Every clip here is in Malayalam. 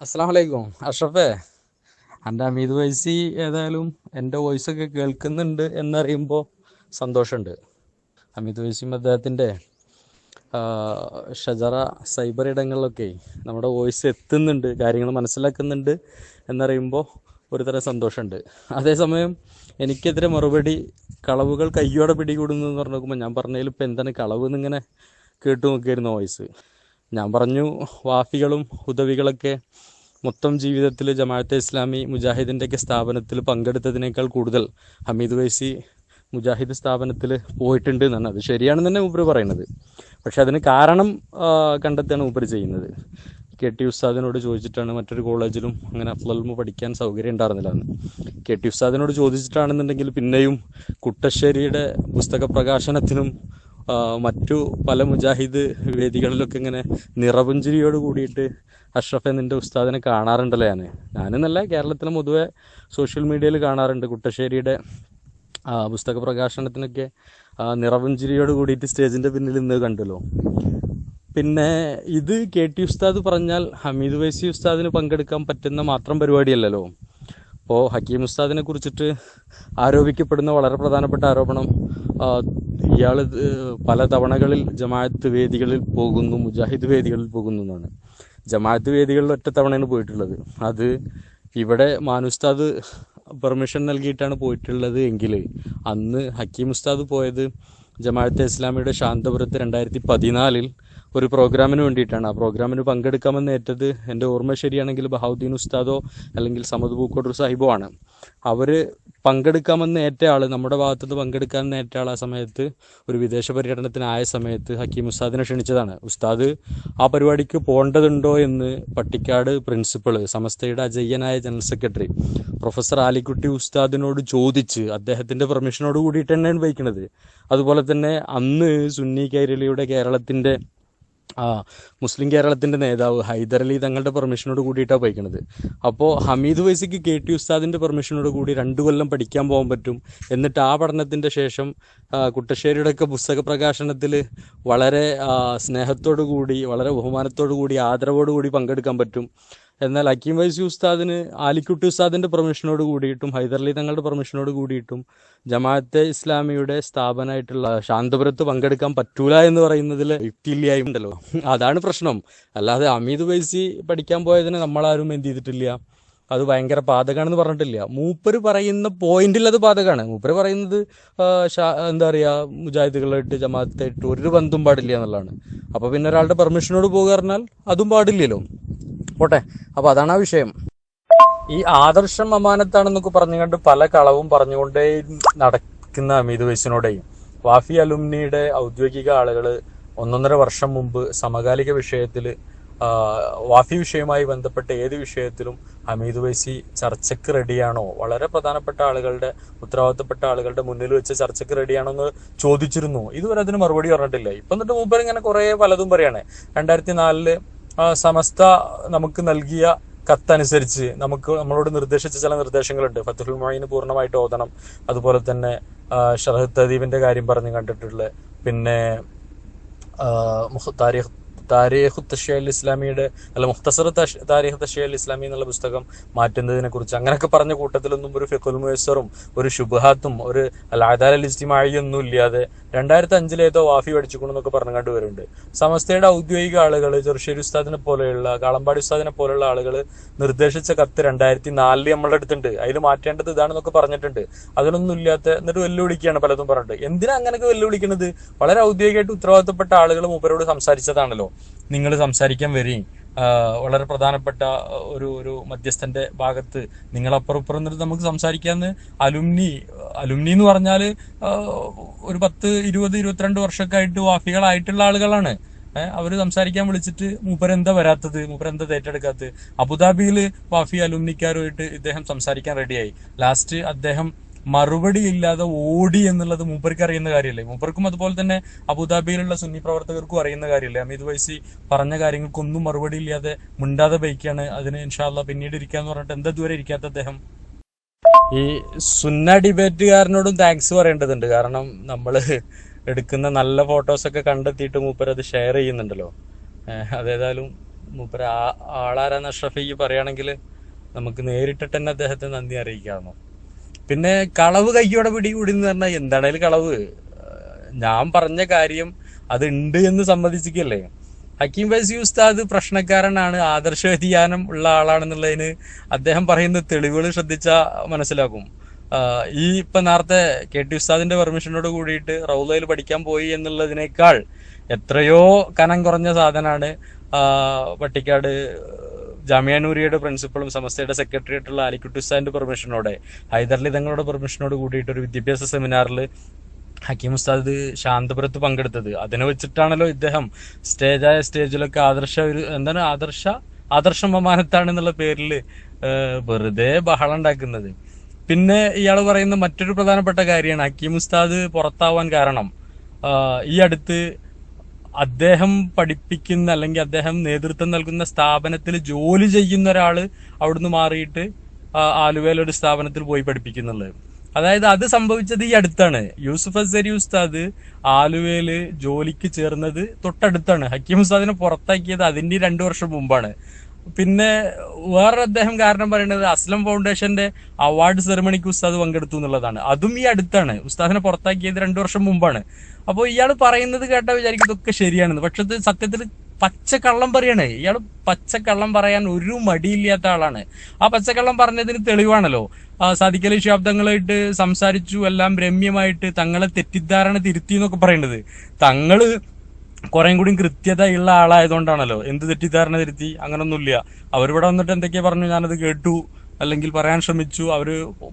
അസ്സാം വലൈക്കും അഷ്റഫേ എന്റെ അമീത് വൈസി ഏതായാലും എന്റെ വോയിസ് വോയിസൊക്കെ കേൾക്കുന്നുണ്ട് എന്നറിയുമ്പോൾ സന്തോഷമുണ്ട്. അമീദ് വൈസിയും അദ്ദേഹത്തിന്റെ ഷജറ സൈബർ ഇടങ്ങളിലൊക്കെ നമ്മുടെ വോയിസ് എത്തുന്നുണ്ട് കാര്യങ്ങൾ മനസ്സിലാക്കുന്നുണ്ട് എന്നറിയുമ്പോൾ ഒരു തരം സന്തോഷമുണ്ട്. അതേസമയം എനിക്കെതിരെ മറുപടി കളവുകൾ കയ്യോടെ പിടികൂടുന്നു എന്ന് പറഞ്ഞു നോക്കുമ്പോൾ ഞാൻ പറഞ്ഞതിൽ ഇപ്പം എന്താണ് കളവ് എന്നിങ്ങനെ കേട്ടു നോക്കിയിരുന്നു വോയിസ്. ഞാൻ പറഞ്ഞു വാഫികളും ഉദവികളൊക്കെ മൊത്തം ജീവിതത്തിൽ ജമാഅത്തെ ഇസ്ലാമി മുജാഹിദിന്റെയൊക്കെ സ്ഥാപനത്തിൽ പങ്കെടുത്തതിനേക്കാൾ കൂടുതൽ ഹമീദ് വൈസി മുജാഹിദ് സ്ഥാപനത്തിൽ പോയിട്ടുണ്ട് എന്നാണ്. അത് ശരിയാണെന്ന് തന്നെ മൂപ്പര് പറയുന്നത്. പക്ഷെ അതിന് കാരണം കണ്ടെത്താണ് മൂപ്പര് ചെയ്യുന്നത്. കെ ടി ഉസ്താദിനോട് ചോദിച്ചിട്ടാണ് മറ്റൊരു കോളേജിലും അങ്ങനെ അഫ്ലൽമു പഠിക്കാൻ സൗകര്യം ഉണ്ടായിരുന്നില്ല എന്ന്. കെ ടി ഉസ്താദിനോട് ചോദിച്ചിട്ടാണെന്നുണ്ടെങ്കിൽ പിന്നെയും കുട്ടശ്ശേരിയുടെ പുസ്തക പ്രകാശനത്തിനും മറ്റു പല മുജാഹിദ് വേദികളിലൊക്കെ ഇങ്ങനെ നിറപുഞ്ചിരിയോട് കൂടിയിട്ട് അഷ്റഫെ നിന്റെ ഉസ്താദിനെ കാണാറുണ്ടല്ലോ ഞാൻ ഞാനെന്നല്ല കേരളത്തിലെ പൊതുവെ സോഷ്യൽ മീഡിയയിൽ കാണാറുണ്ട്. കുട്ടശ്ശേരിയുടെ പുസ്തക പ്രകാശനത്തിനൊക്കെ നിറപുഞ്ചിരിയോട് കൂടിയിട്ട് സ്റ്റേജിന്റെ പിന്നിൽ ഇന്ന് കണ്ടല്ലോ. പിന്നെ ഇത് കെ ടി ഉസ്താദ് പറഞ്ഞാൽ ഹമീദ് വൈസി ഉസ്താദിന് പങ്കെടുക്കാൻ പറ്റുന്ന മാത്രം പരിപാടിയല്ലല്ലോ. അപ്പോൾ ഹക്കീം ഉസ്താദിനെ കുറിച്ചിട്ട് ആരോപിക്കപ്പെടുന്ന വളരെ പ്രധാനപ്പെട്ട ആരോപണം ഇയാൾ പല തവണകളിൽ ജമാഅത്ത് വേദികളിൽ പോകുന്നു മുജാഹിദ് വേദികളിൽ പോകുന്നു എന്നാണ്. ജമാഅത്ത് വേദികളിൽ ഒറ്റ തവണയാണ് പോയിട്ടുള്ളത്. അത് ഇവിടെ മാനുസ്താദ് പെർമിഷൻ നൽകിയിട്ടാണ് പോയിട്ടുള്ളത് എങ്കിൽ അന്ന് ഹക്കീം ഉസ്താദ് പോയത് ജമാഅത്തെ ഇസ്ലാമിയുടെ ശാന്തപുരത്ത് രണ്ടായിരത്തി പതിനാലിൽ ഒരു പ്രോഗ്രാമിന് വേണ്ടിയിട്ടാണ്. ആ പ്രോഗ്രാമിന് പങ്കെടുക്കാമെന്ന് ഏറ്റത് എന്റെ ഓർമ്മ ശരിയാണെങ്കിൽ ബഹാവുദ്ദീൻ ഉസ്താദോ അല്ലെങ്കിൽ സമദ് പൂക്കോട്ടൂർ സാഹിബോ ആണ്. അവർ പങ്കെടുക്കാമെന്ന് ഏറ്റ ആൾ നമ്മുടെ ഭാഗത്തുനിന്ന് പങ്കെടുക്കാമെന്ന് ഏറ്റ ആൾ ആ സമയത്ത് ഒരു വിദേശ പര്യടനത്തിനായ സമയത്ത് ഹക്കീം ഉസ്താദിനെ ക്ഷണിച്ചതാണ്. ഉസ്താദ് ആ പരിപാടിക്ക് പോകേണ്ടതുണ്ടോ എന്ന് പട്ടിക്കാട് പ്രിൻസിപ്പൾ സമസ്തയുടെ അജയ്യനായ ജനറൽ സെക്രട്ടറി പ്രൊഫസർ ആലിക്കുട്ടി ഉസ്താദിനോട് ചോദിച്ച് അദ്ദേഹത്തിന്റെ പെർമിഷനോട് കൂടിയിട്ട് തന്നെയാണ് വഹിക്കുന്നത് അതുപോലെ തന്നെ അന്ന് സുന്നി കൈരളിയുടെ കേരളത്തിന്റെ ആ മുസ്ലിം കേരളത്തിന്റെ നേതാവ് ഹൈദരലി തങ്ങളുടെ പെർമിഷനോട് കൂടിയിട്ടാണ് പോയിക്കണത്. അപ്പോൾ ഹമീദ് വൈസിക്ക് കെ ടി ഉസ്താദിന്റെ പെർമിഷനോട് കൂടി രണ്ട് കൊല്ലം പഠിക്കാൻ പോകാൻ പറ്റും. എന്നിട്ട് ആ പഠനത്തിന്റെ ശേഷം കുട്ടശ്ശേരിയുടെ ഒക്കെ പുസ്തക പ്രകാശനത്തിൽ വളരെ സ്നേഹത്തോടു കൂടി വളരെ ബഹുമാനത്തോടു കൂടി ആദരവോടു കൂടി പങ്കെടുക്കാൻ പറ്റും. എന്നാൽ അക്കീം വൈസി ഉസ്താദിന് ആലിക്കുട്ടി ഉസ്താദിന്റെ പെർമിഷനോട് കൂടിയിട്ടും ഹൈദർലി തങ്ങളുടെ പെർമിഷനോട് കൂടിയിട്ടും ജമാഅത്തെ ഇസ്ലാമിയുടെ സ്ഥാപനമായിട്ടുള്ള ശാന്തപുരത്ത് പങ്കെടുക്കാൻ പറ്റൂല എന്ന് പറയുന്നതിൽ യുക്തിയില്ലായ്മ ഉണ്ടല്ലോ അതാണ് പ്രശ്നം. അല്ലാതെ അമീദ് വൈസി പഠിക്കാൻ പോയതിന് നമ്മളാരും എന്ത് ചെയ്തിട്ടില്ല. അത് ഭയങ്കര പാതകമാണെന്ന് പറഞ്ഞിട്ടില്ല. മൂപ്പര് പറയുന്ന പോയിന്റിൽ അത് പാതകാണ്. മൂപ്പര് പറയുന്നത് എന്താ പറയാ മുജാഹിദുകളായിട്ട് ജമാഅത്തായിട്ട് ഒരു ബന്ധം പാടില്ല എന്നുള്ളതാണ്. അപ്പൊ പിന്നെ ഒരാളുടെ പെർമിഷനോട് പോകുക പറഞ്ഞാൽ അതും പാടില്ലല്ലോ. പോട്ടെ അപ്പൊ അതാണ് ആ വിഷയം. ഈ ആദർശം അമാനത്താണെന്നൊക്കെ പറഞ്ഞുകൊണ്ട് പല കളവും പറഞ്ഞുകൊണ്ടേ നടക്കുന്ന അമീത് വൈസിനോടെയും വാഫി അലുമിനിയുടെ ഔദ്യോഗിക ആളുകൾ ഒന്നൊന്നര വർഷം മുമ്പ് സമകാലിക വിഷയത്തിൽ വാഫി വിഷയവുമായി ബന്ധപ്പെട്ട ഏത് വിഷയത്തിലും ഹമീദ് വൈസി ചർച്ചയ്ക്ക് റെഡിയാണോ? വളരെ പ്രധാനപ്പെട്ട ആളുകളുടെ ഉത്തരവാദിത്തപ്പെട്ട ആളുകളുടെ മുന്നിൽ വെച്ച് ചർച്ചയ്ക്ക് റെഡിയാണോ എന്ന് ചോദിച്ചിരുന്നു. ഇതുവരെ അതിന് മറുപടി പറഞ്ഞിട്ടില്ല. ഇപ്പം എന്നിട്ട് മൂപ്പർ ഇങ്ങനെ കുറെ പലതും പറയാണ്. രണ്ടായിരത്തി നാലിൽ സമസ്ത നമുക്ക് നൽകിയ കത്തനുസരിച്ച് നമുക്ക് നമ്മളോട് നിർദ്ദേശിച്ച ചില നിർദ്ദേശങ്ങളുണ്ട്. ഫത്തുൽ മൊയ്ന് പൂർണമായിട്ട് ഓതണം. അതുപോലെ തന്നെ ഷറഹ് തദീബിന്റെ കാര്യം പറഞ്ഞു കണ്ടിട്ടുള്ള പിന്നെ താരിഖ് താരിഖ് തഷിയൽ ഇസ്ലാമിയുടെ അല്ല മുഖ്തസർ താരിഖ് തഷിയൽ ഇസ്ലാമി എന്നുള്ള പുസ്തകം മാറ്റുന്നതിനെ കുറിച്ച് അങ്ങനെയൊക്കെ പറഞ്ഞ കൂട്ടത്തിലൊന്നും ഒരു ഫിഖുൽ മുയസ്സറും ഒരു ശുബഹാത്തും ഒരു അലാദാൽ അൽ ഇസ്തിമായി ഒന്നും ഇല്ലാതെ രണ്ടായിരത്തി അഞ്ചിൽ ഏതോ വാഫി പഠിച്ചുകൊണ്ടെന്നൊക്കെ പറഞ്ഞു കണ്ടുവരുന്നുണ്ട് സമസ്തയുടെ ഔദ്യോഗിക ആളുകൾ ചെറുശ്ശേരി ഉസ്താദിനെ പോലെയുള്ള കാളമ്പാടി ഉസ്താദിനെ പോലെയുള്ള ആളുകൾ നിർദ്ദേശിച്ച കത്ത് രണ്ടായിരത്തി നാലിൽ നമ്മളുടെ അടുത്തുണ്ട്. അതിൽ മാറ്റേണ്ടത് ഇതാണെന്നൊക്കെ പറഞ്ഞിട്ടുണ്ട്. അതിനൊന്നും ഇല്ലാത്ത എന്നിട്ട് വെല്ലുവിളിക്കുകയാണ് പലതും പറഞ്ഞിട്ട്. എന്തിനാ അങ്ങനെയൊക്കെ വെല്ലുവിളിക്കുന്നത് വളരെ ഔദ്യോഗികമായിട്ട് ഉത്തരവാദിത്തപ്പെട്ട ആളുകൾ മൂപ്പരോട് സംസാരിച്ചതാണല്ലോ. നിങ്ങൾ സംസാരിക്കാൻ വരികയും വളരെ പ്രധാനപ്പെട്ട ഒരു ഒരു മധ്യസ്ഥന്റെ ഭാഗത്ത് നിങ്ങൾ അപ്പുറം ഇപ്പുറം നിന്നിട്ട് നമുക്ക് സംസാരിക്കാന്ന് അലുമിനി അലുമിനി എന്ന് പറഞ്ഞാൽ ഒരു പത്ത് ഇരുപത് ഇരുപത്തിരണ്ട് വർഷമൊക്കെ വാഫികളായിട്ടുള്ള ആളുകളാണ്. അവർ സംസാരിക്കാൻ വിളിച്ചിട്ട് മൂപ്പരെന്താ വരാത്തത്? മൂപ്പരെന്താ ഏറ്റെടുക്കാത്തത്? അബുദാബിയിൽ വാഫി അലുമിനിക്കാരുമായിട്ട് ഇദ്ദേഹം സംസാരിക്കാൻ റെഡിയായി ലാസ്റ്റ് അദ്ദേഹം മറുപടി ഇല്ലാതെ ഓടി എന്നുള്ളത് മൂപ്പർക്ക് അറിയുന്ന കാര്യമല്ലേ മൂപ്പർക്കും അതുപോലെ തന്നെ അബുദാബിയിലുള്ള സുന്നി പ്രവർത്തകർക്കും അറിയുന്ന കാര്യമല്ലേ അമിത് വൈസി പറഞ്ഞ കാര്യങ്ങൾക്കൊന്നും മറുപടി ഇല്ലാതെ മിണ്ടാതെ ബൈക്കാണ് അതിന് ഇൻഷാല്ല പിന്നീട് ഇരിക്കാന്ന് പറഞ്ഞിട്ട് എന്താ ദൂരെ ഇരിക്കാത്ത അദ്ദേഹം? ഈ സുന്ന ഡിബേറ്റുകാരനോടും താങ്ക്സ് പറയേണ്ടതുണ്ട്. കാരണം നമ്മൾ എടുക്കുന്ന നല്ല ഫോട്ടോസൊക്കെ കണ്ടെത്തിയിട്ട് മൂപ്പർ അത് ഷെയർ ചെയ്യുന്നുണ്ടല്ലോ. അതേതായാലും മൂപ്പർ ആ- ആളാരാന്ന് അഷ്റഫിക്ക് പറയുകയാണെങ്കിൽ നമുക്ക് നേരിട്ടിട്ട് തന്നെ അദ്ദേഹത്തെ നന്ദി അറിയിക്കാമോ പിന്നെ കളവ് കയ്യോടെ പിടികൂടിന്ന് പറഞ്ഞാൽ എന്താണേലും കളവ്. ഞാൻ പറഞ്ഞ കാര്യം അത് ഉണ്ട് എന്ന് സമ്മതിച്ചിക്കല്ലേ? ഹക്കീം ഫൈസി ഉസ്താദ് പ്രശ്നക്കാരനാണ് ആദർശ വ്യതിയാനം ഉള്ള ആളാണെന്നുള്ളതിന് അദ്ദേഹം പറയുന്ന തെളിവുകൾ ശ്രദ്ധിച്ചാൽ മനസ്സിലാക്കും. ഈ ഇപ്പൊ നേരത്തെ കെ ടി ഉസ്താദിന്റെ പെർമിഷനോട് കൂടിയിട്ട് റൗലയിൽ പഠിക്കാൻ പോയി എന്നുള്ളതിനേക്കാൾ എത്രയോ കനം കുറഞ്ഞ സാധനമാണ് പട്ടിക്കാട് ജാമിയാനൂരിയുടെ പ്രിൻസിപ്പളും സമസ്തയുടെ സെക്രട്ടറി ആയിട്ടുള്ള അലിക്കുട്ടി ഉസ്താദിന്റെ പെർമിഷനോടെ ഹൈദർലി തങ്ങളുടെ പെർമിഷനോട് കൂടിയിട്ട് ഒരു വിദ്യാഭ്യാസ സെമിനാറിൽ ഹക്കീം ഉസ്താദ് ശാന്തപുരത്ത് പങ്കെടുത്തത്. അതിനെ വെച്ചിട്ടാണല്ലോ ഇദ്ദേഹം സ്റ്റേജായ സ്റ്റേജിലൊക്കെ ആദർശ ഒരു എന്താണ് ആദർശ? ആദർശ ബഹുമാനത്താണ് എന്നുള്ള പേരിൽ വെറുതെ ബഹളം ഉണ്ടാക്കുന്നത്. പിന്നെ ഇയാൾ പറയുന്ന മറ്റൊരു പ്രധാനപ്പെട്ട കാര്യമാണ് ഹക്കീം ഉസ്താദ് പുറത്താവാൻ കാരണം. ഈ അടുത്ത് അദ്ദേഹം പഠിപ്പിക്കുന്ന അല്ലെങ്കിൽ അദ്ദേഹം നേതൃത്വം നൽകുന്ന സ്ഥാപനത്തിൽ ജോലി ചെയ്യുന്ന ഒരാൾ അവിടുന്ന് മാറിയിട്ട് ആ, ആലുവയിൽ ഒരു സ്ഥാപനത്തിൽ പോയി പഠിപ്പിക്കുന്നുള്ളത്. അതായത് അത് സംഭവിച്ചത് ഈ അടുത്താണ്. യൂസുഫ് അസരി ഉസ്താദ് ആലുവയിൽ ജോലിക്ക് ചേർന്നത് തൊട്ടടുത്താണ്. ഹക്കീം ഉസ്താദിനെ പുറത്താക്കിയത് അതിന്റെ രണ്ടു വർഷം മുമ്പാണ്. പിന്നെ വേറെ അദ്ദേഹം കാരണം പറയുന്നത് അസ്ലം ഫൗണ്ടേഷന്റെ അവാർഡ് സെറമണിക്ക് ഉസ്താദ് പങ്കെടുത്തു എന്നുള്ളതാണ്. അതും ഈ അടുത്താണ്. ഉസ്താദിനെ പുറത്താക്കിയത് രണ്ടു വർഷം മുമ്പാണ്. അപ്പോൾ ഇയാൾ പറയുന്നത് കേട്ടാൽ വിചാരിക്കും ഇതൊക്കെ ശരിയാണെന്ന്. പക്ഷെ സത്യത്തിൽ പച്ചക്കള്ളം പറയണേ. ഇയാൾ പച്ചക്കള്ളം പറയാൻ ഒരു മടിയില്ലാത്ത ആളാണ്. ആ പച്ചക്കള്ളം പറഞ്ഞതിന് തെളിവാണല്ലോ. സാദിഖലി ശബ്ദങ്ങളായിട്ട് സംസാരിച്ചു എല്ലാം രമ്യമായിട്ട് തങ്ങളെ തെറ്റിദ്ധാരണ തിരുത്തി എന്നൊക്കെ പറയുന്നത് തങ്ങൾ കുറേം കൂടി കൃത്യതയുള്ള ആളായതുകൊണ്ടാണല്ലോ. എന്ത് തെറ്റിദ്ധാരണ തിരുത്തി? അങ്ങനൊന്നുമില്ല. അവരിവിടെ വന്നിട്ട് എന്തൊക്കെയാ പറഞ്ഞു. ഞാനത് കേട്ടു. അല്ലെങ്കിൽ പറയാൻ ശ്രമിച്ചു. അവർ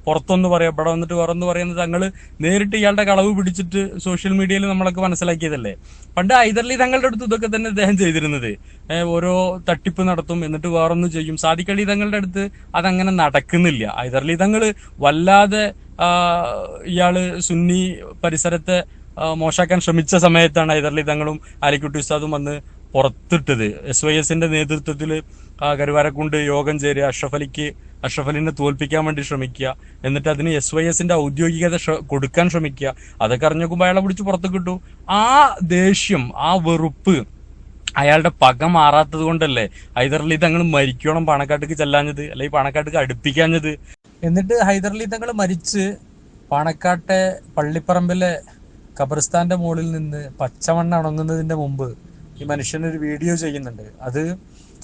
പുറത്തൊന്ന് പറയാം ഇവിടെ വന്നിട്ട് വേറൊന്ന് പറയുന്നത് തങ്ങൾ നേരിട്ട് ഇയാളുടെ കളവ് പിടിച്ചിട്ട് സോഷ്യൽ മീഡിയയിൽ നമ്മളൊക്കെ മനസ്സിലാക്കിയതല്ലേ. പണ്ട് ഹൈദർലി തങ്ങളുടെ അടുത്ത് ഇതൊക്കെ തന്നെ അദ്ദേഹം ചെയ്തിരുന്നത്. ഓരോ തട്ടിപ്പ് നടത്തും എന്നിട്ട് വേറൊന്ന് ചെയ്യും. സാദിഖലി തങ്ങളുടെ അടുത്ത് അതങ്ങനെ നടക്കുന്നില്ല. ഹൈദർലി തങ്ങൾ വല്ലാതെ ഇയാൾ സുന്നി പരിസരത്തെ മോശാക്കാൻ ശ്രമിച്ച സമയത്താണ് ഹൈദർലി തങ്ങളും ആലിക്കുട്ടി ഉസ്താദും വന്ന് പുറത്തിട്ടത്. എസ് വൈ എസിന്റെ നേതൃത്വത്തിൽ കരുവാരക്കുണ്ട് യോഗം ചേരുക അഷ്റഫ് അലിക്ക് അഷ്റഫ് അലിനെ തോൽപ്പിക്കാൻ വേണ്ടി ശ്രമിക്കുക എന്നിട്ട് അതിന് എസ് വൈ എസിന്റെ ഔദ്യോഗികത കൊടുക്കാൻ ശ്രമിക്കുക. അതൊക്കെ അറിഞ്ഞോക്കുമ്പോൾ അയാളെ പിടിച്ച് പുറത്ത് കിട്ടു ആ ദേഷ്യം ആ വെറുപ്പ് അയാളുടെ പക മാറാത്തത് കൊണ്ടല്ലേ ഹൈദർലി തങ്ങൾ മരിക്കണം പണക്കാട്ടേക്ക് ചെല്ലാഞ്ഞത് അല്ലെങ്കിൽ പണക്കാട്ടേക്ക് അടുപ്പിക്കാഞ്ഞത്? എന്നിട്ട് ഹൈദർലി തങ്ങൾ മരിച്ച് പാണക്കാട്ടെ പള്ളിപ്പറമ്പിലെ ഖബർസ്ഥാന്റെ മുകളിൽ നിന്ന് പച്ചമണ്ണ അണങ്ങുന്നതിന്റെ മുമ്പ് ഈ മനുഷ്യൻ ഒരു വീഡിയോ ചെയ്യുന്നുണ്ട്. അത്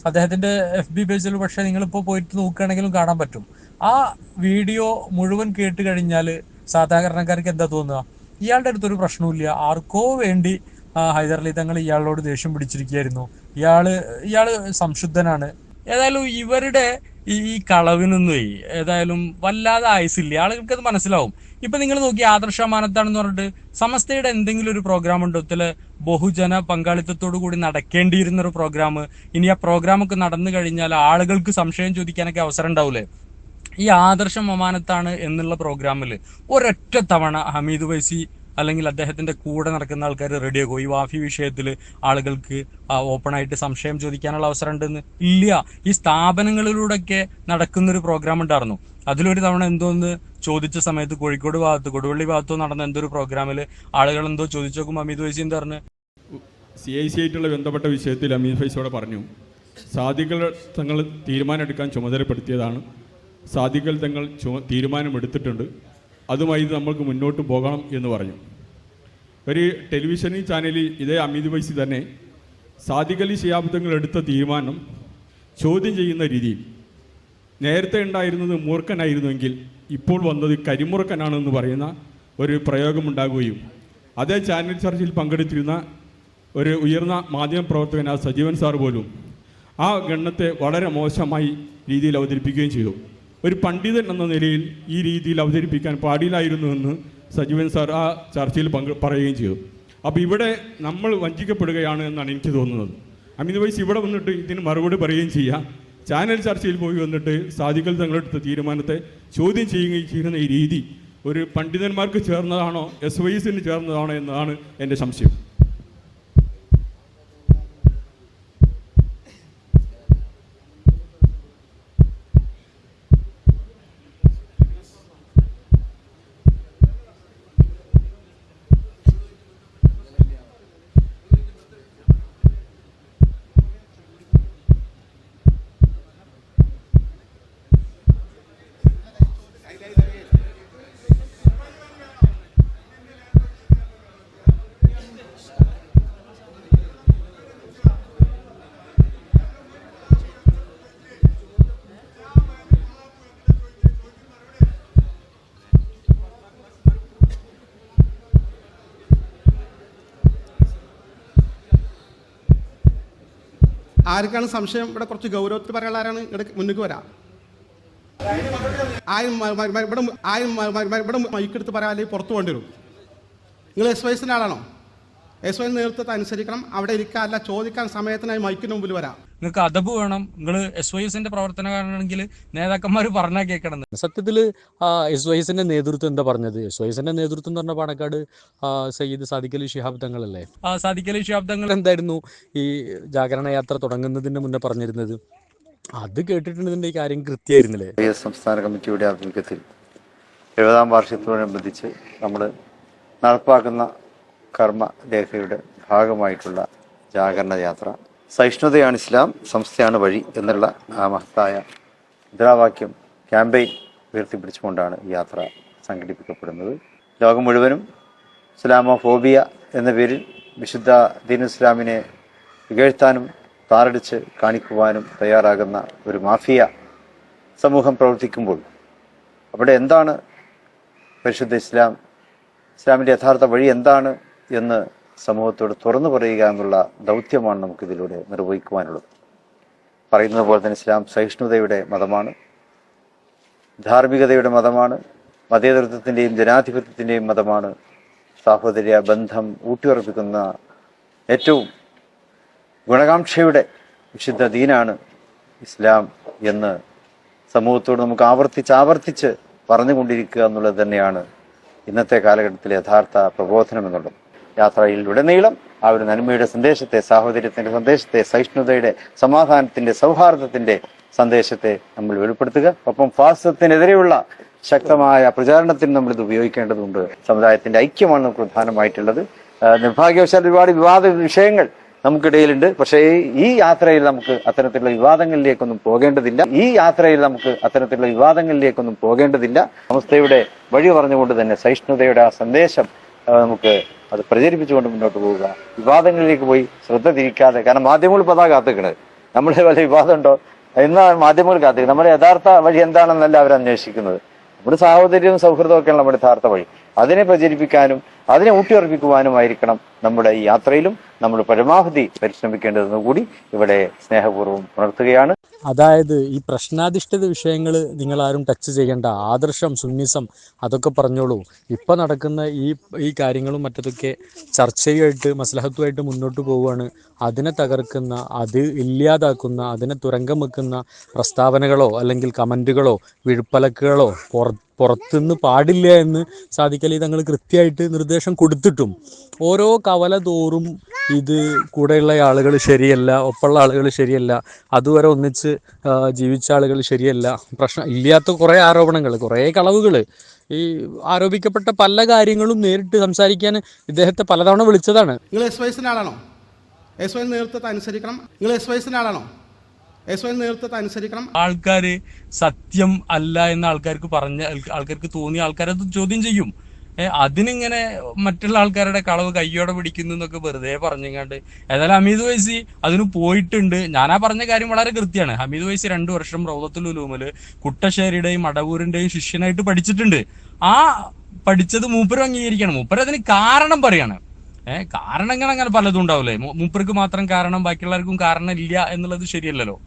അദ്ദേഹത്തിന്റെ എഫ് ബി പേജിൽ പക്ഷെ നിങ്ങളിപ്പോൾ പോയിട്ട് നോക്കുകയാണെങ്കിലും കാണാൻ പറ്റും. ആ വീഡിയോ മുഴുവൻ കേട്ട് കഴിഞ്ഞാൽ സാധാരണക്കാർക്ക് എന്താ തോന്നുക? ഇയാളുടെ അടുത്തൊരു പ്രശ്നവുമില്ല. ആർക്കോ വേണ്ടി ഹൈദരലി തങ്ങൾ ഇയാളോട് ദേഷ്യം പിടിച്ചിരിക്കുകയായിരുന്നു. ഇയാൾ ഇയാൾ സംശുദ്ധനാണ്. ഏതായാലും ഇവരുടെ ഈ കളവിനൊന്നും ഏതായാലും വല്ലാതെ ആയുസില്ല ആളുകൾക്ക് അത് മനസ്സിലാവും. ഇപ്പൊ നിങ്ങൾ നോക്കി ആദർശമാനത്താണെന്ന് പറഞ്ഞിട്ട് സമസ്തയുടെ എന്തെങ്കിലും ഒരു പ്രോഗ്രാം ഉണ്ടോ? ഇതിൽ ബഹുജന പങ്കാളിത്തത്തോടു കൂടി നടക്കേണ്ടിയിരുന്ന ഒരു പ്രോഗ്രാം ഇനി ആ പ്രോഗ്രാം ഒക്കെ നടന്നു കഴിഞ്ഞാൽ ആളുകൾക്ക് സംശയം ചോദിക്കാനൊക്കെ അവസരം ഉണ്ടാവൂലേ? ഈ ആദർശം ഒമാനത്താണ് എന്നുള്ള പ്രോഗ്രാമിൽ ഒരൊറ്റ തവണ ഹമീദ് വൈസി അല്ലെങ്കിൽ അദ്ദേഹത്തിന്റെ കൂടെ നടക്കുന്ന ആൾക്കാർ റെഡിയാക്കും ഈ വാഫി വിഷയത്തിൽ ആളുകൾക്ക് ഓപ്പൺ ആയിട്ട് സംശയം ചോദിക്കാനുള്ള അവസരം ഉണ്ടെന്ന് ഇല്ല. ഈ സ്ഥാപനങ്ങളിലൂടെയൊക്കെ നടക്കുന്നൊരു പ്രോഗ്രാം ഉണ്ടായിരുന്നു. അതിലൊരു തവണ എന്തോ എന്തോന്ന് ചോദിച്ച സമയത്ത് കോഴിക്കോട് ഭാഗത്ത് കൊടുവള്ളി ഭാഗത്തോ നടന്ന എന്തോ ഒരു പ്രോഗ്രാമിൽ ആളുകൾ എന്തോ ചോദിച്ചു നോക്കുമ്പോൾ അമിത് വൈസി എന്താ പറഞ്ഞു? സി ഐ സി ആയിട്ടുള്ള ബന്ധപ്പെട്ട വിഷയത്തിൽ അമീൻ ഫൈസോടെ പറഞ്ഞു സാധികൾ തങ്ങൾ തീരുമാനമെടുക്കാൻ ചുമതലപ്പെടുത്തിയതാണ്. സാധികൾ തങ്ങൾ ചുമ തീരുമാനമെടുത്തിട്ടുണ്ട്. അതുമായി നമ്മൾക്ക് മുന്നോട്ട് പോകണം എന്ന് പറഞ്ഞു. ഒരു ടെലിവിഷൻ ചാനലിൽ ഇതേ അമിത് വൈസി തന്നെ സാദിഖലി ശിയാബ് തങ്ങൾ എടുത്ത തീരുമാനം ചോദ്യം ചെയ്യുന്ന രീതിയിൽ. നേരത്തെ ഉണ്ടായിരുന്നത് മൂർഖനായിരുന്നുവെങ്കിൽ ഇപ്പോൾ വന്നത് കരിമുറുക്കനാണെന്ന് പറയുന്ന ഒരു പ്രയോഗമുണ്ടാകുകയും അതേ ചാനൽ ചർച്ചയിൽ പങ്കെടുത്തിരുന്ന ഒരു ഉയർന്ന മാധ്യമ പ്രവർത്തകൻ ആ സജീവൻ സാർ പോലും ആ ഗണ്ണത്തെ വളരെ മോശമായി രീതിയിൽ അവതരിപ്പിക്കുകയും ചെയ്തു. ഒരു പണ്ഡിതൻ എന്ന നിലയിൽ ഈ രീതിയിൽ അവതരിപ്പിക്കാൻ പാടില്ലായിരുന്നു എന്ന് സജീവൻ സാർ ആ ചർച്ചയിൽ പങ്ക് പറയുകയും ചെയ്തു. അപ്പോൾ ഇവിടെ നമ്മൾ വഞ്ചിക്കപ്പെടുകയാണ് എന്നാണ് എനിക്ക് തോന്നുന്നത്. അമിത് വൈസ് ഇവിടെ വന്നിട്ട് ഇതിന് മറുപടി പറയുകയും ചെയ്യാം. ചാനൽ ചർച്ചയിൽ പോയി വന്നിട്ട് സാധികൾ തങ്ങളെടുത്ത തീരുമാനത്തെ ചോദ്യം ചെയ്യുകയും ചെയ്യുന്ന ഈ രീതി ഒരു പണ്ഡിതന്മാർക്ക് ചേർന്നതാണോ എസ് വൈസിന് ചേർന്നതാണോ എന്നതാണ് എന്റെ സംശയം. ആർക്കാണ് സംശയം? ഇവിടെ കുറച്ച് ഗൗരവത്തിൽ പറയാനുള്ള ആരാണ്? ഇവിടെ മുന്നിലേക്ക് വരാം. ആരും ഇവിടെ ആരും ഇവിടെ മൈക്കെടുത്ത് പറയാൻ അല്ലെങ്കിൽ പുറത്തു പോകേണ്ടി വരും. നിങ്ങൾ എസ് വൈസിന്റെ ആളാണോ? എസ് വൈ നേതൃത്വത്തെ അനുസരിക്കണം. അവിടെ ഇരിക്കാൻ അല്ല ചോദിക്കാൻ സമയത്തിനായി മൈക്കിന് മുമ്പിൽ വരാം. നിങ്ങൾക്ക് അതബ് വേണം. നിങ്ങൾ എസ് വൈ എസിന്റെ പ്രവർത്തനമാണെങ്കിൽ നേതാക്കന്മാർ പറഞ്ഞാൽ കേൾക്കണം സത്യത്തിൽ എസ് വൈ എസിന്റെ നേതൃത്വം എന്താ പറഞ്ഞത്? എസ് വൈ എസിന്റെ നേതൃത്വം എന്ന് പറഞ്ഞ പാണക്കാട് സയ്യിദ് സാദിഖ് അലി ശിഹാബ് തങ്ങളല്ലേ? ആ സാദിഖ് അലി ശിഹാബ് തങ്ങൾ എന്തായിരുന്നു ഈ ജാഗരണ യാത്ര തുടങ്ങുന്നതിന് മുന്നേ പറഞ്ഞിരുന്നത്? അത് കേട്ടിട്ടുണ്ടെങ്കിൽ കാര്യം കൃത്യമായിരുന്നില്ലേ? സംസ്ഥാന കമ്മിറ്റിയുടെ ആഭിമുഖ്യത്തിൽ എഴുപതാം വാർഷികത്തോടനുബന്ധിച്ച് നമ്മൾ നടപ്പാക്കുന്ന കർമ്മ രേഖയുടെ ഭാഗമായിട്ടുള്ള ജാഗരണ യാത്ര സഹിഷ്ണുതയാണ് ഇസ്ലാം സംസ്ഥയാണ് വഴി എന്നുള്ള ആ മഹത്തായ മുദ്രാവാക്യം ക്യാമ്പയിൻ ഉയർത്തിപ്പിടിച്ചുകൊണ്ടാണ് ഈ യാത്ര സംഘടിപ്പിക്കപ്പെടുന്നത്. ലോകം മുഴുവനും ഇസ്ലാമോഫോബിയ എന്ന പേരിൽ വിശുദ്ധ ദീൻ ഇസ്ലാമിനെ ഇകഴ്ത്താനും താറടിച്ച് കാണിക്കുവാനും തയ്യാറാകുന്ന ഒരു മാഫിയ സമൂഹം പ്രവർത്തിക്കുമ്പോൾ അവിടെ എന്താണ് പരിശുദ്ധ ഇസ്ലാം? ഇസ്ലാമിന്റെ യഥാർത്ഥ വഴി എന്താണ് എന്ന് സമൂഹത്തോട് തുറന്നു പറയുക എന്നുള്ള ദൗത്യമാണ് നമുക്കിതിലൂടെ നിർവഹിക്കുവാനുള്ളത്. പറയുന്നത് പോലെ തന്നെ ഇസ്ലാം സഹിഷ്ണുതയുടെ മതമാണ് ധാർമ്മികതയുടെ മതമാണ് മതേതൃത്വത്തിന്റെയും ജനാധിപത്യത്തിന്റെയും മതമാണ്. സാഹോദര്യ ബന്ധം ഊട്ടിയുറപ്പിക്കുന്ന ഏറ്റവും ഗുണകാംക്ഷയുടെ വിശുദ്ധ ദീനാണ് ഇസ്ലാം എന്ന് സമൂഹത്തോട് നമുക്ക് ആവർത്തിച്ച് ആവർത്തിച്ച് പറഞ്ഞുകൊണ്ടിരിക്കുക എന്നുള്ളത് തന്നെയാണ് ഇന്നത്തെ കാലഘട്ടത്തിലെ യഥാർത്ഥ പ്രബോധനം എന്നുള്ളത്. യാത്രയിലുടനീളം ആ ഒരു നന്മയുടെ സന്ദേശത്തെ സാഹോദര്യത്തിന്റെ സന്ദേശത്തെ സഹിഷ്ണുതയുടെ സമാധാനത്തിന്റെ സൗഹാർദ്ദത്തിന്റെ സന്ദേശത്തെ നമ്മൾ വെളിപ്പെടുത്തുക. ഒപ്പം ഫാസത്തിനെതിരെയുള്ള ശക്തമായ പ്രചാരണത്തിന് നമ്മൾ ഇത് ഉപയോഗിക്കേണ്ടതുണ്ട്. സമുദായത്തിന്റെ ഐക്യമാണ് പ്രധാനമായിട്ടുള്ളത്. നിർഭാഗ്യവശാൽ ഒരുപാട് വിവാദ വിഷയങ്ങൾ നമുക്കിടയിലുണ്ട്. പക്ഷേ ഈ യാത്രയിൽ നമുക്ക് അത്തരത്തിലുള്ള വിവാദങ്ങളിലേക്കൊന്നും പോകേണ്ടതില്ല. ഈ യാത്രയിൽ നമുക്ക് അത്തരത്തിലുള്ള വിവാദങ്ങളിലേക്കൊന്നും പോകേണ്ടതില്ല. സംസ്ഥയുടെ വഴി പറഞ്ഞുകൊണ്ട് തന്നെ സഹിഷ്ണുതയുടെ ആ സന്ദേശം നമുക്ക് അത് പ്രചരിപ്പിച്ചുകൊണ്ട് മുന്നോട്ട് പോവുക. വിവാദങ്ങളിലേക്ക് പോയി ശ്രദ്ധ തിരിക്കാതെ കാരണം മാധ്യമങ്ങൾ പതാ കാത്തിക്കണത്. നമ്മളെ വല്ല വിവാദമുണ്ടോ? എന്നാണ് മാധ്യമങ്ങൾ കാത്തിരിക്കുന്നത് നമ്മുടെ യഥാർത്ഥ വഴി എന്താണെന്നല്ല അവർ അന്വേഷിക്കുന്നത് നമ്മുടെ സാഹോദര്യവും സൗഹൃദവും ഒക്കെയാണ് നമ്മുടെ യഥാർത്ഥ വഴി. അതിനെ പ്രചരിപ്പിക്കാനും അതിനെ ഊട്ടിയുറപ്പിക്കുവാനുമായിരിക്കണം നമ്മുടെ ഈ യാത്രയിലും നമ്മൾ പരമാവധി പരിശ്രമിക്കേണ്ടതെന്ന് കൂടി ഇവിടെ സ്നേഹപൂർവം ഉണർത്തുകയാണ്. അതായത് ഈ പ്രശ്നാധിഷ്ഠിത വിഷയങ്ങൾ നിങ്ങൾ ആരും ടച്ച് ചെയ്യേണ്ട ആദർശം സുന്നിസം അതൊക്കെ പറഞ്ഞോളൂ. ഇപ്പം നടക്കുന്ന ഈ ഈ കാര്യങ്ങളും മറ്റതൊക്കെ ചർച്ചയായിട്ട് മസ്ലഹത്തുമായിട്ട് മുന്നോട്ട് പോവുകയാണ്. അതിനെ തകർക്കുന്ന അത് ഇല്ലാതാക്കുന്ന അതിനെ തുരങ്കം വെക്കുന്ന പ്രസ്താവനകളോ അല്ലെങ്കിൽ കമന്റുകളോ വിഴുപ്പലക്കുകളോ പുറ പുറത്തുനിന്ന് പാടില്ല എന്ന് സാധിക്കലി തങ്ങൾ കൃത്യമായിട്ട് നിർദ്ദേശം കൊടുത്തിട്ടും ഓരോ കവല തോറും ഇത് കൂടെയുള്ള ആളുകൾ ശരിയല്ല ഒപ്പമുള്ള ആളുകൾ ശരിയല്ല അതുവരെ ഒന്നിച്ച് ജീവിച്ച ആളുകൾ ശരിയല്ല പ്രശ്നം ഇല്ലാത്ത കുറേ ആരോപണങ്ങൾ കുറേ കളവുകൾ. ഈ ആരോപിക്കപ്പെട്ട പല കാര്യങ്ങളും നേരിട്ട് സംസാരിക്കാൻ ഇദ്ദേഹത്തെ പലതവണ വിളിച്ചതാണ്. നിങ്ങൾ എസ് വൈസിന്റെ ആളാണോ? എസ് വൈ നേതൃത്വത്തെ അനുസരിക്കണം. നിങ്ങൾ എസ് വൈസിന്റെ ആളാണോ? എസ് വൈ നേതൃത്വത്തെ അനുസരിക്കണം. ആൾക്കാർ സത്യം അല്ല എന്ന് ആൾക്കാർക്ക് പറഞ്ഞ ആൾക്കാർക്ക് തോന്നിയ ആൾക്കാരത് ചോദ്യം ചെയ്യും. അതിനിങ്ങനെ മറ്റുള്ള ആൾക്കാരുടെ കളവ് കയ്യോടെ പിടിക്കുന്നു എന്നൊക്കെ വെറുതെ പറഞ്ഞിങ്ങാണ്ട്. ഏതായാലും ഹമീദ് വൈസി അതിന് പോയിട്ടുണ്ട്. ഞാനാ പറഞ്ഞ കാര്യം വളരെ കൃത്യമാണ്. ഹമീദ് വൈസി രണ്ടു വർഷം റൗദത്തുൽ ഉലൂമിൽ കുട്ടശ്ശേരിയുടെയും മടവൂരിന്റെയും ശിഷ്യനായിട്ട് പഠിച്ചിട്ടുണ്ട്. ആ പഠിച്ചത് മൂപ്പരും അംഗീകരിക്കണം. മൂപ്പര് അതിന് കാരണം പറയാണ്. ഏഹ് കാരണങ്ങൾ അങ്ങനെ പലതും ഉണ്ടാവില്ലേ? മൂപ്പർക്ക് മാത്രം കാരണം ബാക്കിയുള്ളവർക്കും കാരണം ഇല്ല എന്നുള്ളത് ശരിയല്ലല്ലോ.